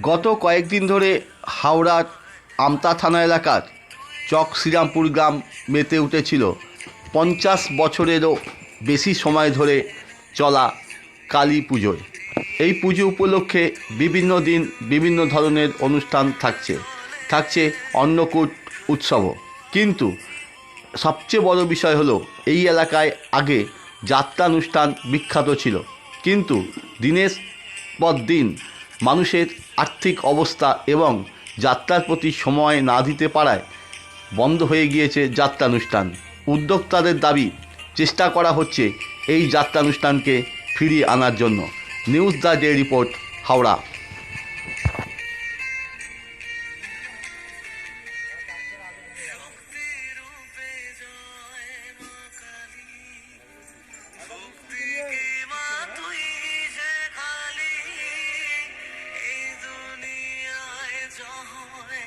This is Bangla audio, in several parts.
গত কয়েকদিন ধরে হাওড়ার আমতা থানা এলাকার চক শ্রীরামপুর গ্রাম মেতে উঠেছিল। পঞ্চাশ বছরেরও বেশি সময় ধরে চলা কালী পুজোয়। এই পুজো উপলক্ষে বিভিন্ন দিন বিভিন্ন ধরনের অনুষ্ঠান থাকছে থাকছে অন্নকূট উৎসবও। কিন্তু সবচেয়ে বড় বিষয় হলো, এই এলাকায় আগে যাত্রানুষ্ঠান বিখ্যাত ছিল। কিন্তু দিনের পর দিন মানুষের আর্থিক অবস্থা এবং যাত্রার প্রতি সময় না দিতে পারায় বন্ধ হয়ে গিয়েছে যাত্রানুষ্ঠান। উদ্যোক্তাদের দাবি, চেষ্টা করা হচ্ছে এই যাত্রানুষ্ঠানকে ফিরিয়ে আনার জন্য। News the day report, Howrah. আমি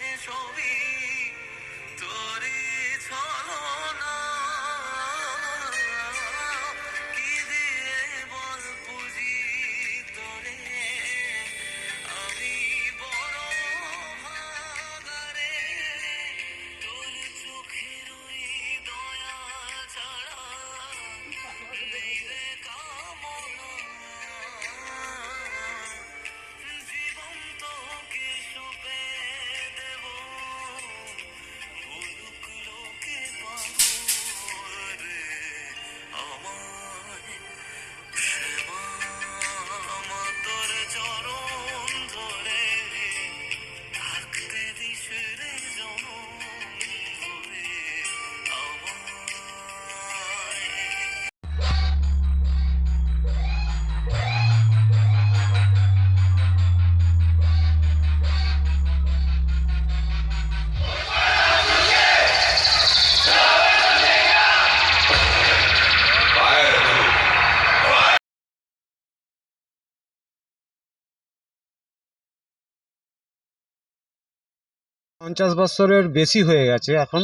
পঞ্চাশ বছরের বেশি হয়ে গেছে এখন।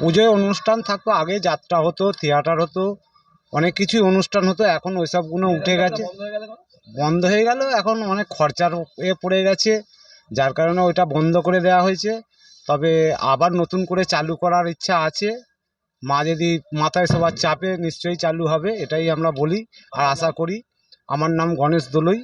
পুজোয় অনুষ্ঠান থাকতো আগে যাত্রা হতো থিয়েটার হতো অনেক কিছুই অনুষ্ঠান হতো এখন ওইসবগুলো উঠে গেছে। বন্ধ হয়ে গেল এখন অনেক খরচার এ পড়ে গেছে যার কারণে ওইটা বন্ধ করে দেওয়া হয়েছে। তবে আবার নতুন করে চালু করার ইচ্ছা আছে। মা যদি মাথায় সবার চাপে নিশ্চয়ই চালু হবে এটাই আমরা বলি আর আশা করি। আমার নাম গণেশ দোলই।